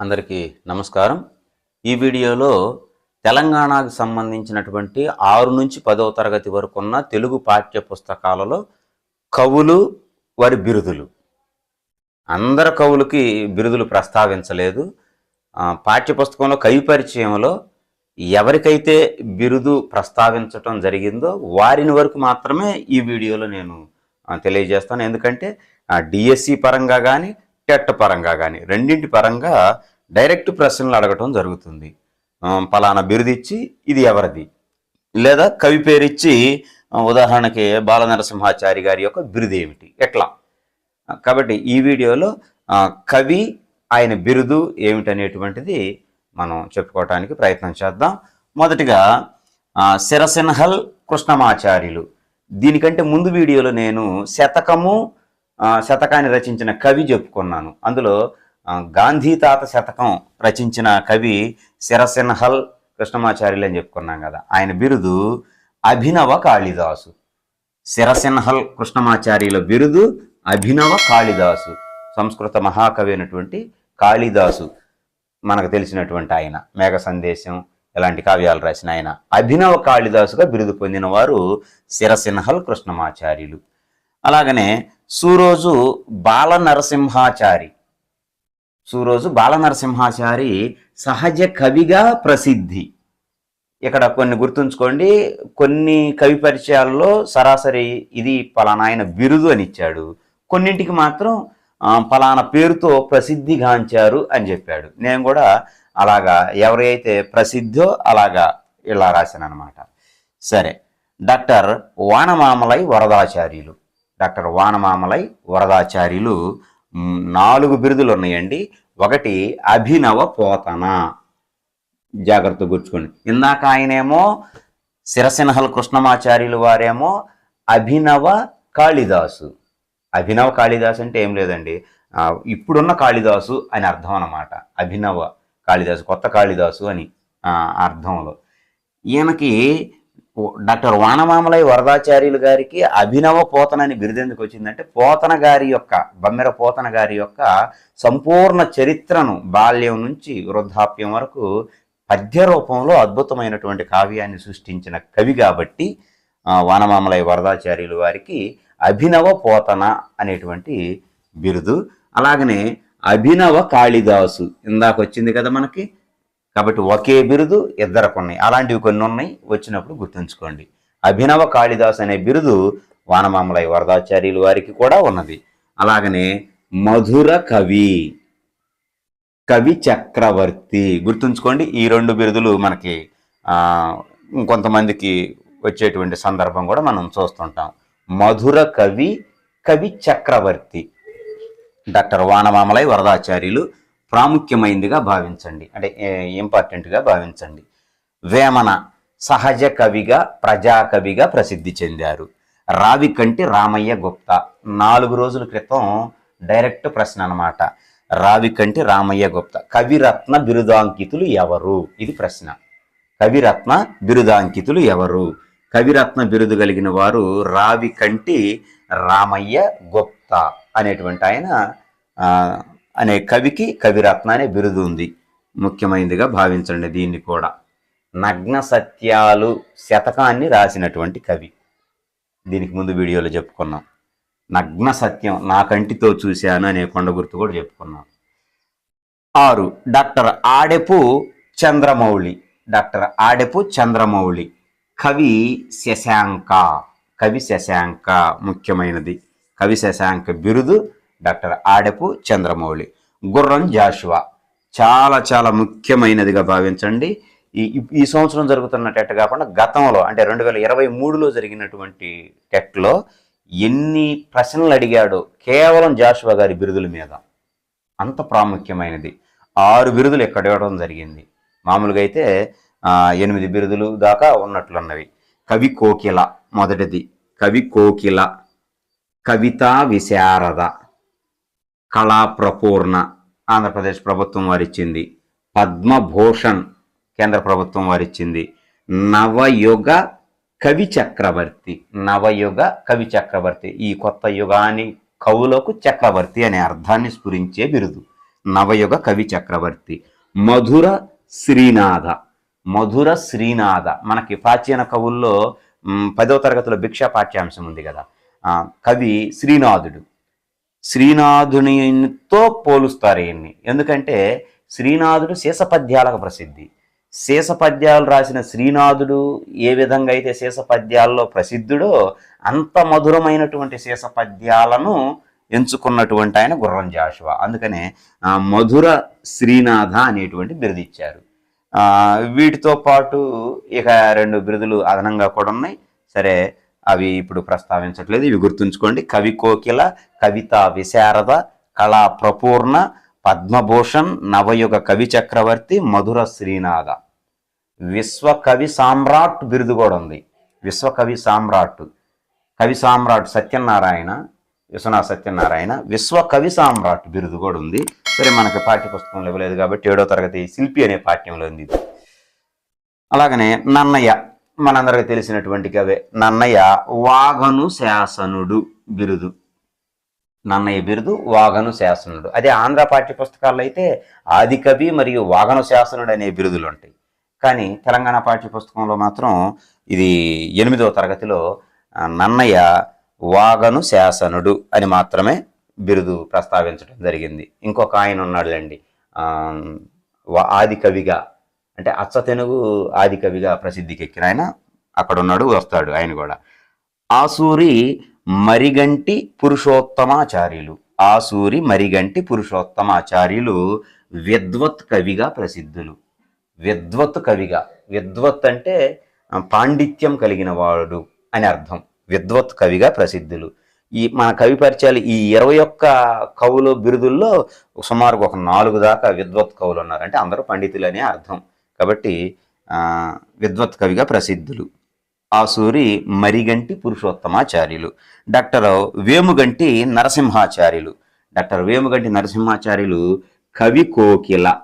అందరికీ నమస్కారం. ఈ వీడియోలో తెలంగాణకు సంబంధించినటువంటి ఆరు నుంచి పదవ తరగతి వరకు ఉన్న తెలుగు పాఠ్య పుస్తకాలలో కవులు వారి బిరుదులు. అందరు కవులకి బిరుదులు ప్రస్తావించలేదు. పాఠ్యపుస్తకంలో కవి పరిచయంలో ఎవరికైతే బిరుదు ప్రస్తావించటం జరిగిందో వారిని వరకు మాత్రమే ఈ వీడియోలో నేను తెలియజేస్తాను. ఎందుకంటే డిఎస్సి పరంగా కానీ టెట్ పరంగా కానీ రెండింటి పరంగా డైరెక్ట్ ప్రశ్నలు అడగటం జరుగుతుంది. పలానా బిరుదిచ్చి ఇది ఎవరిది? లేదా కవి పేరిచ్చి ఉదాహరణకి బాలనరసింహాచారి గారి యొక్క బిరుదు ఏమిటి? ఎట్లా? కాబట్టి ఈ వీడియోలో కవి ఆయన బిరుదు ఏమిటనేటువంటిది మనం చెప్పుకోవటానికి ప్రయత్నం చేద్దాం. మొదటిగా శిరసిన్హల్ కృష్ణమాచార్యులు. దీనికంటే ముందు వీడియోలో నేను శతకము శతకాన్ని రచించిన కవి చెప్పుకున్నాను. అందులో గాంధీ తాత శతకం రచించిన కవి శిరసిన్హల్ కృష్ణమాచార్యులు అని చెప్పుకున్నాం కదా. ఆయన బిరుదు అభినవ కాళిదాసు. శిరసిన్హల్ కృష్ణమాచార్యుల బిరుదు అభినవ కాళిదాసు. సంస్కృత మహాకవి అయినటువంటి కాళిదాసు మనకు తెలిసినటువంటి ఆయన. మేఘ సందేశం ఇలాంటి కావ్యాలు రాసిన ఆయన. అభినవ కాళిదాసుగా బిరుదు పొందిన వారు శిరసిన్హల్ కృష్ణమాచార్యులు. అలాగనే సూరోజు బాల నరసింహాచారి సూరోజు బాలనరసింహాచారి సహజ కవిగా ప్రసిద్ధి. ఇక్కడ కొన్ని గుర్తుంచుకోండి. కొన్ని కవి పరిచయాల్లో సరాసరి ఇది పలానా ఆయన బిరుదు అని ఇచ్చాడు. కొన్నింటికి మాత్రం పలానా పేరుతో ప్రసిద్ధిగాంచారు అని చెప్పాడు. నేను కూడా అలాగా ఎవరైతే ప్రసిద్ధో అలాగా ఇలా రాశాను అనమాట సరే డాక్టర్ వానమామలై వరదాచార్యులు. డాక్టర్ వానమామలై వరదాచార్యులు నాలుగు బిరుదులు ఉన్నాయండి. ఒకటి అభినవ పోతన. జాగ్రత్త గుర్చుకోండి. ఇందాక ఆయనేమో శిరసిన్హల్ కృష్ణమాచార్యులు వారేమో అభినవ కాళిదాసు. అభినవ కాళిదాసు అంటే ఏం లేదండి. ఇప్పుడున్న కాళిదాసు అని అర్థం అన్నమాట. అభినవ కాళిదాసు కొత్త కాళిదాసు అని అర్థంలో. ఈయనకి డాక్టర్ వానమామలై వరదాచార్యులు గారికి అభినవ పోతన అని బిరుదెందుకు వచ్చిందంటే పోతన గారి యొక్క బమ్మెర పోతన గారి యొక్క సంపూర్ణ చరిత్రను బాల్యం నుంచి వృద్ధాప్యం వరకు పద్య రూపంలో అద్భుతమైనటువంటి కావ్యాన్ని సృష్టించిన కవి కాబట్టి వానమామలై వరదాచార్యులు వారికి అభినవ పోతన అనేటువంటి బిరుదు. అలాగనే అభినవ కాళిదాసు ఇందాక వచ్చింది కదా మనకి కాబట్టి ఒకే బిరుదు ఇద్దరికి ఉన్నాయి అలాంటివి కొన్ని ఉన్నాయి వచ్చినప్పుడు గుర్తుంచుకోండి. అభినవ కాళిదాస్ అనే బిరుదు వానమామలై వరదాచార్యులు వారికి కూడా ఉన్నది. అలాగనే మధుర కవి కవి చక్రవర్తి గుర్తుంచుకోండి. ఈ రెండు బిరుదులు మనకి కొంతమందికి ఇంకొంతమందికి వచ్చేటువంటి సందర్భం కూడా మనం చూస్తుంటాం. మధుర కవి కవి చక్రవర్తి. డాక్టర్ వానమామలై వరదాచార్యులు ప్రాముఖ్యమైందిగా భావించండి. అంటే ఇంపార్టెంట్గా భావించండి. వేమన సహజ కవిగా ప్రజాకవిగా ప్రసిద్ధి చెందారు. రావికంటి రామయ్య గుప్తా. నాలుగు రోజుల క్రితం డైరెక్ట్ ప్రశ్న అన్నమాట. రావికంటి రామయ్య గుప్తా. కవిరత్న బిరుదాంకితులు ఎవరు? ఇది ప్రశ్న. కవిరత్న బిరుదాంకితులు ఎవరు? కవిరత్న బిరుదు కలిగిన వారు రావికంటి రామయ్య గుప్తా అనేటువంటి ఆయన అనే కవికి కవిరత్న అనే బిరుదు ఉంది. ముఖ్యమైనదిగా భావించండి దీన్ని కూడా. నగ్న సత్యాలు శతకాన్ని రాసినటువంటి కవి. దీనికి ముందు వీడియోలో చెప్పుకున్నాం. నగ్న సత్యం నా కంటితో చూశాను అనే కొండ గుర్తు కూడా చెప్పుకున్నాం. ఆరు డాక్టర్ ఆడెపు చంద్రమౌళి. డాక్టర్ ఆడెపు చంద్రమౌళి. కవి శశాంక. కవి శశాంక ముఖ్యమైనది. కవి శశాంక బిరుదు డాక్టర్ ఆడెపు చంద్రమౌళి. గుర్రం జాషువా. చాలా చాలా ముఖ్యమైనదిగా భావించండి. ఈ ఈ సంవత్సరం జరుగుతున్న టెట్ కాకుండా గతంలో అంటే రెండు వేల ఇరవై మూడులో జరిగినటువంటి టెట్లో ఎన్ని ప్రశ్నలు అడిగాడో కేవలం జాషువా గారి బిరుదుల మీద. అంత ప్రాముఖ్యమైనది. ఆరు బిరుదులు ఇక్కడ ఇవ్వడం జరిగింది. మామూలుగా అయితే ఎనిమిది బిరుదులు దాకా ఉన్నట్లున్నవి కవి కోకిల మొదటిది కవి కోకిల కవితా విశారద. కళా ప్రపూర్ణ ఆంధ్రప్రదేశ్ ప్రభుత్వం వారిచ్చింది. పద్మభూషణ్ కేంద్ర ప్రభుత్వం వారిచ్చింది. నవయుగ కవి చక్రవర్తి నవయుగ కవి చక్రవర్తి. ఈ కొత్త యుగాని కవులకు చక్రవర్తి అనే అర్థాన్ని స్ఫురించే బిరుదు. నవయుగ కవి చక్రవర్తి. మధుర శ్రీనాథ. మధుర శ్రీనాథ. మనకి ప్రాచీన కవుల్లో పదో తరగతిలో భిక్షా పాఠ్యాంశం ఉంది కదా. కవి శ్రీనాథుడు. శ్రీనాథునితో పోలుస్తారు ఈయన్ని. ఎందుకంటే శ్రీనాథుడు శేషపద్యాలకు ప్రసిద్ధి. శేషపద్యాలు రాసిన శ్రీనాథుడు ఏ విధంగా అయితే శేషపద్యాల్లో ప్రసిద్ధుడో అంత మధురమైనటువంటి శేషపద్యాలను ఎంచుకున్నటువంటి ఆయన గుర్రం జాషువా. అందుకనే మధుర శ్రీనాథ అనేటువంటి బిరుదిచ్చారు వీటితో పాటు ఇక రెండు బిరుదులు అదనంగా కూడా ఉన్నాయి. సరే అవి ఇప్పుడు ప్రస్తావించట్లేదు. ఇవి గుర్తుంచుకోండి. కవి కోకిల కవిత విశారద కళా ప్రపూర్ణ పద్మభూషణ్ నవయుగ కవి చక్రవర్తి మధుర శ్రీనాథ విశ్వకవి సామ్రాట్ బిరుదు కూడా ఉంది. విశ్వకవి సామ్రాట్. కవి సామ్రాట్ సత్యనారాయణ విశ్వనాథ సత్యనారాయణ విశ్వకవి సామ్రాట్ బిరుదు కూడా ఉంది. సరే మనకి పాఠ్యపుస్తకంలో ఇవ్వలేదు కాబట్టి ఏడో తరగతి శిల్పి అనే పాఠ్యంలో ఉంది ఇది. అలాగనే నన్నయ్య మనందరికి తెలిసినటువంటి కవే. నన్నయ్య వాగను శాసనుడు బిరుదు. నన్నయ్య బిరుదు వాగను శాసనుడు. అదే ఆంధ్ర పాఠ్య పుస్తకాల్లో అయితే ఆదికవి మరియు వాగను శాసనుడు అనే బిరుదులు ఉంటాయి. కానీ తెలంగాణ పాఠ్య పుస్తకంలో మాత్రం ఇది ఎనిమిదవ తరగతిలో నన్నయ్య వాగను శాసనుడు అని మాత్రమే బిరుదు ప్రస్తావించడం జరిగింది. ఇంకొక ఆయన ఉన్నాడులేండి ఆది కవిగా అంటే అచ్చ తెనుగు ఆది కవిగా ప్రసిద్ధికెక్కిన ఆయన అక్కడ ఉన్నాడు వస్తాడు ఆయన కూడా ఆసూరి మరిగంటి పురుషోత్తమాచార్యులు. ఆసూరి మరిగంటి పురుషోత్తమాచార్యులు విద్వత్ కవిగా ప్రసిద్ధులు. విద్వత్ కవిగా. విద్వత్ అంటే పాండిత్యం కలిగిన వాడు అని అర్థం. విద్వత్ కవిగా ప్రసిద్ధులు. ఈ మన కవి పరిచయాలు ఈ ఇరవై ఒక్క కవులు బిరుదుల్లో సుమారు ఒక నాలుగు దాకా విద్వత్ కవులు ఉన్నారు. అంటే అందరూ పండితులు అర్థం. కాబట్టి విద్వత్ కవిగా ప్రసిద్ధులు. ఆసూరి మరిగంటి పురుషోత్తమాచార్యులు. డాక్టర్ వేముగంటి నరసింహాచార్యులు. డాక్టర్ వేముగంటి నరసింహాచార్యులు కవి కోకిల.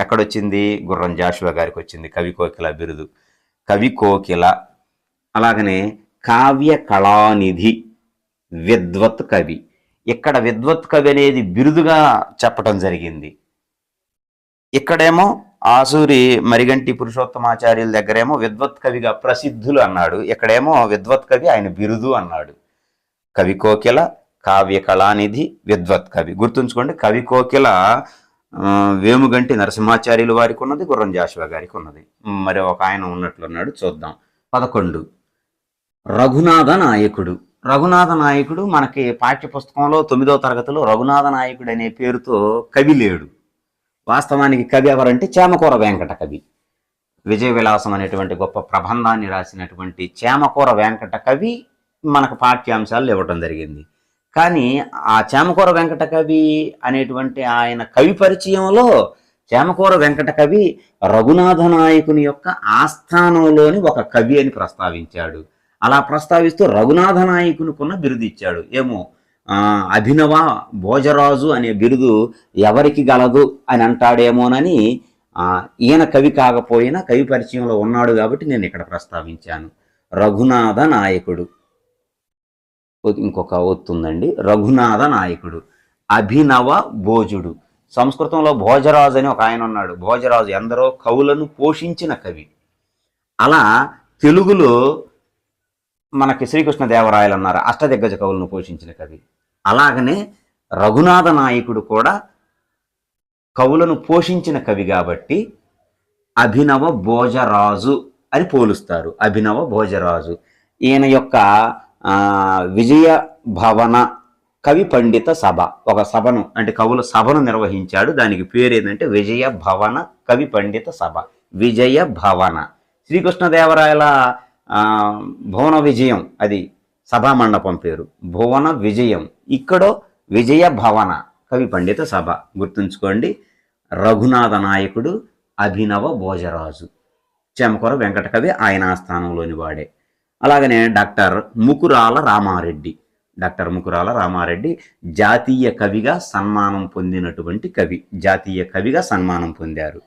ఎక్కడొచ్చింది? గుర్రం జాషువా గారికి వచ్చింది కవి కోకిల బిరుదు. కవి కోకిల. అలాగనే కావ్య కళానిధి విద్వత్ కవి. ఇక్కడ విద్వత్ కవి అనేది బిరుదుగా చెప్పటం జరిగింది. ఇక్కడేమో ఆసూరి మరిగంటి పురుషోత్తమాచార్యుల దగ్గరేమో విద్వత్ కవిగా ప్రసిద్ధులు అన్నాడు. ఇక్కడేమో విద్వత్ కవి ఆయన బిరుదు అన్నాడు. కవి కోకిల కావ్య కళానిధి విద్వత్ కవి. గుర్తుంచుకోండి కవి కోకిల వేముగంటి నరసింహాచార్యులు వారికి ఉన్నది గుర్రం జాషువా గారికి ఉన్నది మరి ఒక ఆయన ఉన్నట్లున్నాడు చూద్దాం. పదకొండు. రఘునాథ నాయకుడు. రఘునాథ నాయకుడు మనకి పాఠ్యపుస్తకంలో తొమ్మిదో తరగతిలో రఘునాథ నాయకుడు అనే పేరుతో కవి లేడు. వాస్తవానికి కవి ఎవరంటే చేమకూర వెంకట కవి. విజయ విలాసం అనేటువంటి గొప్ప ప్రబంధాన్ని రాసినటువంటి చేమకూర వెంకట కవి మనకు పాఠ్యాంశాలు ఇవ్వటం జరిగింది. కానీ ఆ చేమకూర వెంకట కవి అనేటువంటి ఆయన కవి పరిచయంలో చేమకూర వెంకట కవి రఘునాథ నాయకుని యొక్క ఆస్థానంలోని ఒక కవి అని ప్రస్తావించాడు. అలా ప్రస్తావిస్తూ రఘునాథ నాయకునికున్న బిరుదు ఇచ్చాడు ఏమో అభినవ భోజరాజు అనే బిరుదు ఎవరికి గలదు అని అంటాడేమోనని ఈయన కవి కాకపోయినా కవి పరిచయంలో ఉన్నాడు కాబట్టి నేను ఇక్కడ ప్రస్తావించాను. రఘునాథ నాయకుడు. ఇంకొక ఒత్తుందండి రఘునాథ నాయకుడు. అభినవ భోజుడు. సంస్కృతంలో భోజరాజు అని ఒక ఆయన ఉన్నాడు. భోజరాజు ఎందరో కవులను పోషించిన కవి. అలా తెలుగులో మనకి శ్రీకృష్ణ దేవరాయలు ఉన్నారు అష్టదిగ్గజ కవులను పోషించిన కవి. అలాగనే రఘునాథ నాయకుడు కూడా కవులను పోషించిన కవి కాబట్టి అభినవ భోజరాజు అని పోలుస్తారు. అభినవ భోజరాజు. ఈయన యొక్క విజయ భవన కవి పండిత సభ. ఒక సభను అంటే కవుల సభను నిర్వహించాడు. దానికి పేరు ఏంటంటే విజయ భవన కవి పండిత సభ. విజయ భవన. శ్రీకృష్ణదేవరాయల భువన విజయం అది సభా మండపం పేరు. భువన విజయం ఇక్కడో విజయ భవన కవి పండిత సభ. గుర్తుంచుకోండి రఘునాథ నాయకుడు అభినవ భోజరాజు. చెమకొర వెంకట కవి ఆయన ఆస్థానంలోని వాడే. అలాగనే డాక్టర్ ముకురాల రామారెడ్డి. డాక్టర్ ముకురాల రామారెడ్డి జాతీయ కవిగా సన్మానం పొందినటువంటి కవి. జాతీయ కవిగా సన్మానం పొందారు.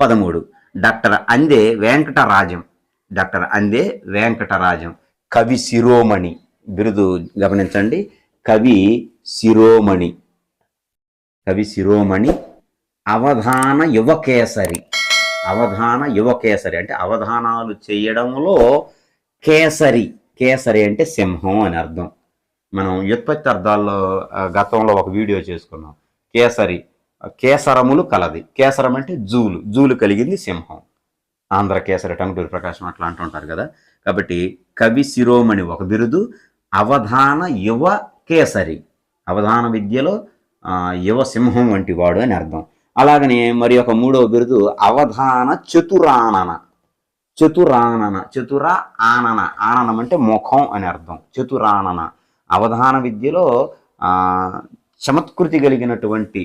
పదమూడు డాక్టర్ అందే వెంకటరాజం. డాక్టర్ అందే వెంకటరాజం. కవి శిరోమణి. బిరుదు గమనించండి. కవి శిరోమణి. కవి శిరోమణి. అవధాన యువకేసరి. అవధాన యువకేసరి అంటే అవధానాలు చేయడంలో కేసరి. కేసరి అంటే సింహం అని అర్థం. మనం వ్యుత్పత్తి అర్థాల్లో గతంలో ఒక వీడియో చేసుకున్నాం. కేసరి. కేసరములు కలది. కేసరం అంటే జూలు. జూలు కలిగింది సింహం. ఆంధ్ర కేసరి టంగుటూరి ప్రకాశం అట్లా అంటుంటారు కదా. కాబట్టి కవి శిరోమణి ఒక బిరుదు అవధాన యువ కేసరి. అవధాన విద్యలో యువ సింహం వంటి వాడు అని అర్థం. అలాగనే మరి ఒక మూడవ బిరుదు అవధాన చతురానన. చతురానన చతుర ఆనన. ఆననం అంటే ముఖం అని అర్థం. చతురానన. అవధాన విద్యలో చమత్కృతి కలిగినటువంటి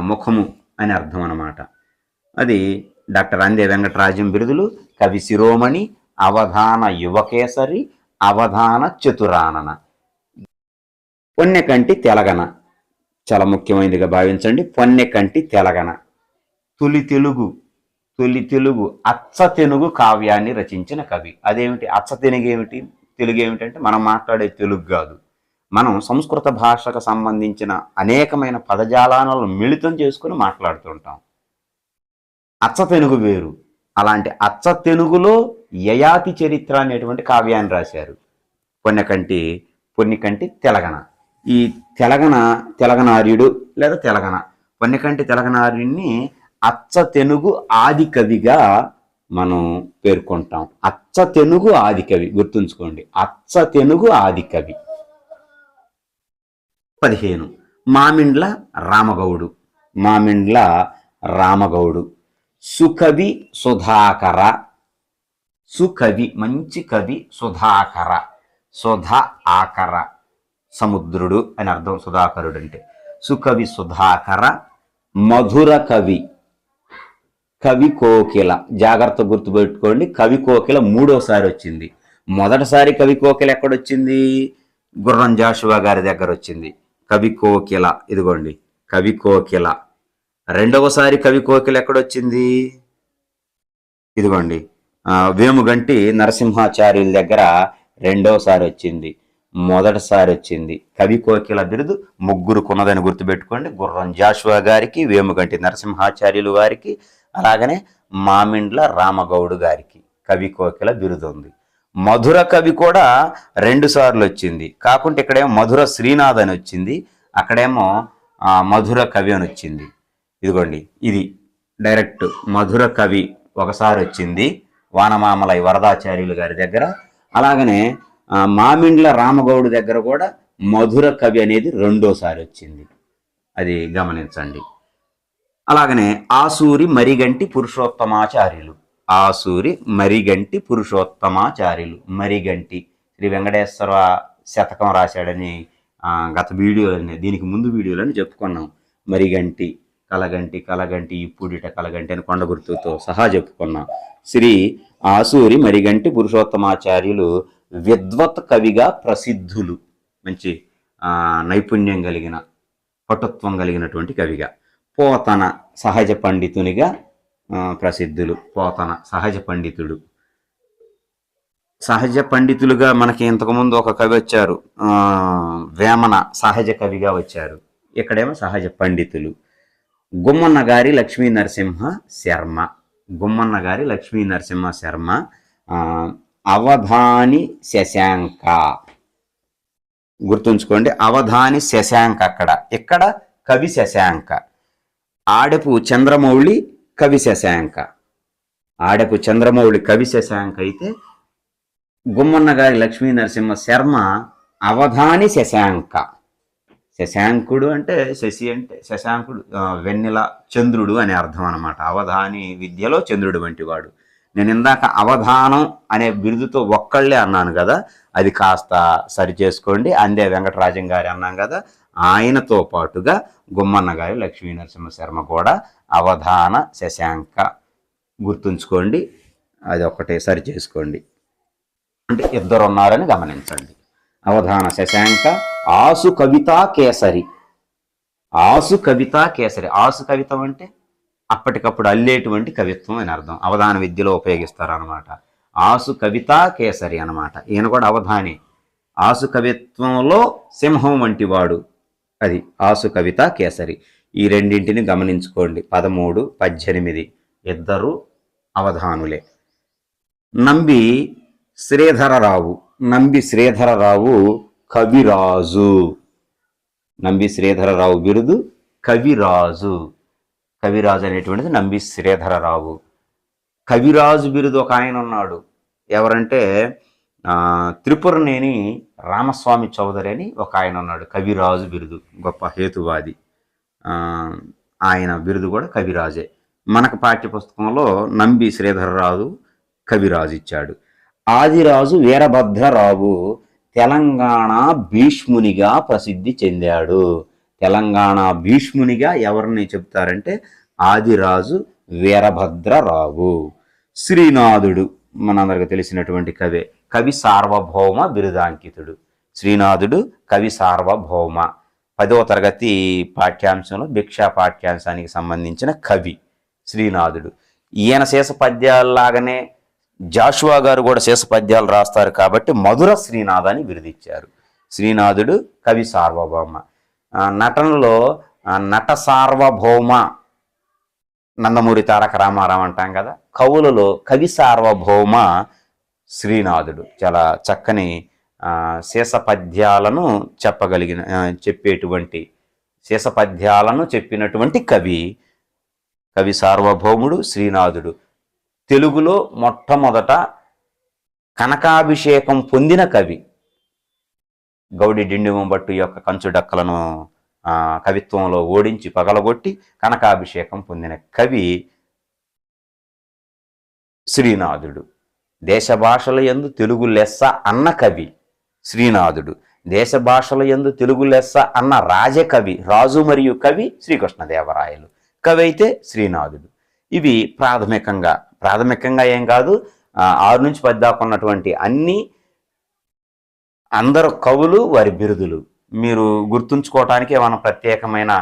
ముఖము అని అర్థం అన్నమాట. అది డాక్టర్ అందే వెంకటరాజం బిరుదులు కవి శిరోమణి అవధాన యువకేసరి అవధాన చతురానన. పొన్నెకంటి తెలగన. చాలా ముఖ్యమైనదిగా భావించండి. పొన్నెకంటి తెలగన. తొలి తెలుగు తొలి తెలుగు అచ్చ తెలుగు కావ్యాన్ని రచించిన కవి. అదేమిటి? అచ్చ తెనుగు ఏమిటి? తెలుగు ఏమిటంటే మనం మాట్లాడే తెలుగు కాదు. మనం సంస్కృత భాషకు సంబంధించిన అనేకమైన పదజాలాలను మిళితం చేసుకుని మాట్లాడుతుంటాం. అచ్చతెనుగు వేరు. అలాంటి అచ్చతెనుగులో యయాతి చరిత్ర అనేటువంటి కావ్యాన్ని రాశారు. పొన్నకంటి పొన్నికంటి తెలగన ఈ తెలగన తెలగనార్యుడు లేదా తెలగన పొన్నకంటి తెలగనార్యుడిని అచ్చ తెనుగు ఆది కవిగా మనం పేర్కొంటాం. అచ్చ తెనుగు ఆది కవి గుర్తుంచుకోండి. అచ్చ తెనుగు ఆది కవి. పదిహేను. మామిండ్ల రామగౌడు. మామిండ్ల రామగౌడు. సుకవి సుధాకర. సుకవి మంచి కవి సుధాకర. సుధా ఆకర. సముద్రుడు అని అర్థం సుధాకరుడు అంటే సుకవి సుధాకర మధుర కవి. కవి కోకిల. జాగ్రత్త గుర్తుపెట్టుకోండి కవి కోకిల మూడోసారి వచ్చింది. మొదటిసారి కవి కోకిల ఎక్కడొచ్చింది? గుర్రం జాషువా గారి దగ్గర వచ్చింది కవి కోకిల ఇదిగోండి. కవి కోకిల. రెండవసారి కవి కోకిల ఎక్కడొచ్చింది? ఇదిగోండి. వేముగంటి నరసింహాచార్యుల దగ్గర రెండవసారి వచ్చింది. మొదటిసారి వచ్చింది కవి కోకిల బిరుదు ముగ్గురు కొన్నదని గుర్తుపెట్టుకోండి. గుర్రం జాషువా గారికి వేముగంటి నరసింహాచార్యులు వారికి అలాగనే మామిండ్ల రామగౌడు గారికి కవి కోకిల బిరుదు ఉంది మధుర కవి కూడా రెండు సార్లు వచ్చింది కాకుంటే ఇక్కడేమో మధుర శ్రీనాథ్ అని వచ్చింది అక్కడేమో మధుర కవి అని వచ్చింది ఇదిగోండి ఇది డైరెక్ట్ మధుర కవి ఒకసారి వచ్చింది వానమామలై వరదాచార్యులు గారి దగ్గర. అలాగనే మామిండ్ల రామగౌడు దగ్గర కూడా మధుర కవి అనేది రెండోసారి వచ్చింది. అది గమనించండి. అలాగనే ఆసూరి మరిగంటి పురుషోత్తమాచార్యులు. ఆసూరి మరిగంటి పురుషోత్తమాచార్యులు. మరిగంటి శ్రీ వెంకటేశ్వర శతకం రాశాడని గత వీడియోలని దీనికి ముందు వీడియోలని చెప్పుకున్నాం. మరిగంటి కలగంటి కలగంటి ఇప్పుడిట కలగంటి అని కొండ గుర్తుతో సహా చెప్పుకున్నాం. శ్రీ ఆసూరి మరిగంటి పురుషోత్తమాచార్యులు విద్వత్ కవిగా ప్రసిద్ధులు. మంచి నైపుణ్యం కలిగిన పటుత్వం కలిగినటువంటి కవిగా. పోతన సహజ పండితునిగా ప్రసిద్ధులు. పోతన సహజ పండితుడు. సహజ పండితులుగా మనకి ఇంతకుముందు ఒక కవి వచ్చారు. వేమన సహజ కవిగా వచ్చారు. ఇక్కడేమో సహజ పండితులు. గుమ్మన్న గారి లక్ష్మీ నరసింహ శర్మ. గుమ్మన్న గారి లక్ష్మీ నరసింహ శర్మ అవధాని శశాంక. గుర్తుంచుకోండి అవధాని శశాంక అక్కడ. ఇక్కడ కవి శశాంక. ఆడపు చంద్రమౌళి కవి శశాంక. ఆడపు చంద్రమౌళి కవి శశాంక అయితే గుమ్మన్న గారి లక్ష్మీ నరసింహ శర్మ అవధాని శశాంక. శశాంకుడు అంటే శశి అంటే శశాంకుడు వెన్నెల చంద్రుడు అనే అర్థం అనమాట అవధాని విద్యలో చంద్రుడు వంటి వాడు. నేను ఇందాక అవధానం అనే బిరుదుతో ఒక్కళ్ళే అన్నాను కదా అది కాస్త సరి చేసుకోండి. అందే వెంకటరాజం గారి అన్నాం కదా ఆయనతో పాటుగా గుమ్మన్న గారు లక్ష్మీ నరసింహ శర్మ కూడా అవధాన శశాంక గుర్తుంచుకోండి. అది ఒక్కటే సరి చేసుకోండి. అంటే ఇద్దరు ఉన్నారని గమనించండి. అవధాన శశాంక ఆసు కవితా కేసరి. ఆసు కవితా కేసరి. ఆసు కవితం అంటే అప్పటికప్పుడు అల్లేటువంటి కవిత్వం అని అర్థం. అవధాన విద్యలో ఉపయోగిస్తారు అనమాట ఆసు కవితా కేసరి అనమాట ఈయన కూడా అవధానే. ఆసు కవిత్వంలో సింహం వంటి వాడు అది. ఆసు కవిత కేసరి. ఈ రెండింటిని గమనించుకోండి. పదమూడు పద్దెనిమిది ఇద్దరు అవధానులే. నంబి శ్రీధరరావు. నంబి శ్రీధరరావు కవిరాజు. నంబి శ్రీధరరావు బిరుదు కవిరాజు. కవిరాజు అనేటువంటిది నంబి శ్రీధరరావు. కవిరాజు బిరుదు ఒక ఆయన ఉన్నాడు. ఎవరంటే త్రిపురనేని రామస్వామి చౌదరి అని ఒక ఆయన ఉన్నాడు. కవిరాజు బిరుదు గొప్ప హేతువాది. ఆయన బిరుదు కూడా కవిరాజే. మనకు పాఠ్యపుస్తకంలో నంబి శ్రీధరరాజు కవిరాజు ఇచ్చాడు. ఆదిరాజు వీరభద్రరావు తెలంగాణ భీష్మునిగా ప్రసిద్ధి చెందాడు. తెలంగాణ భీష్మునిగా ఎవరిని చెప్తారంటే ఆదిరాజు వీరభద్రరావు. శ్రీనాథుడు మనందరికి తెలిసినటువంటి కవి కవి సార్వభౌమ బిరుదాంకితుడు. శ్రీనాథుడు కవి సార్వభౌమ. పదవ తరగతి పాఠ్యాంశంలో భిక్షా పాఠ్యాంశానికి సంబంధించిన కవి శ్రీనాథుడు. ఈయన శేష పద్యాల్లాగానే జాషువా గారు కూడా శేషపద్యాలు రాస్తారు కాబట్టి మధుర శ్రీనాథ్ అని బిరుదిచ్చారు శ్రీనాథుడు కవి సార్వభౌమ. నటనలో నట సార్వభౌమ నందమూరి తారక రామారావు అంటాం కదా కవులలో కవి సార్వభౌమ శ్రీనాథుడు. చాలా చక్కని శేషపద్యాలను పద్యాలను చెప్పగలిగిన చెప్పేటువంటి శేషపద్యాలను చెప్పినటువంటి కవి కవి సార్వభౌముడు శ్రీనాథుడు. తెలుగులో మొట్టమొదట కనకాభిషేకం పొందిన కవి గౌడి డిండిమంబట్టు యొక్క కంచుడక్కలను కవిత్వంలో ఓడించి పగలగొట్టి కనకాభిషేకం పొందిన కవి శ్రీనాథుడు. దేశ భాషల యందు తెలుగు లెస్స అన్న కవి శ్రీనాథుడు. దేశ భాషల యందు తెలుగు లెస్స అన్న రాజకవి రాజు మరియు కవి శ్రీకృష్ణదేవరాయలు. కవి అయితే శ్రీనాథుడు. ఇవి ప్రాథమికంగా ప్రాథమికంగా ఏం కాదు ఆరు నుంచి పది దాకా ఉన్నటువంటి అన్ని అందరు కవులు వారి బిరుదులు. మీరు గుర్తుంచుకోవటానికి ఏమైనా ప్రత్యేకమైన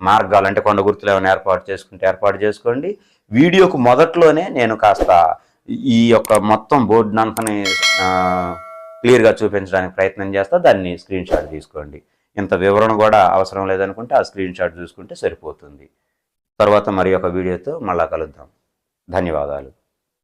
మార్గాలు అంటే కొండ గుర్తులు ఏమైనా ఏర్పాటు చేసుకుంటే ఏర్పాటు చేసుకోండి. వీడియోకు మొదట్లోనే నేను కాస్త ఈ యొక్క మొత్తం బోర్డు అంతని క్లియర్గా చూపించడానికి ప్రయత్నం చేస్తా. దాన్ని స్క్రీన్ షాట్ తీసుకోండి. ఇంత వివరణ కూడా అవసరం లేదనుకుంటే ఆ స్క్రీన్ షాట్ చూసుకుంటే సరిపోతుంది. తర్వాత మరి ఒక వీడియోతో మళ్ళా కలుద్దాం. ధన్యవాదాలు.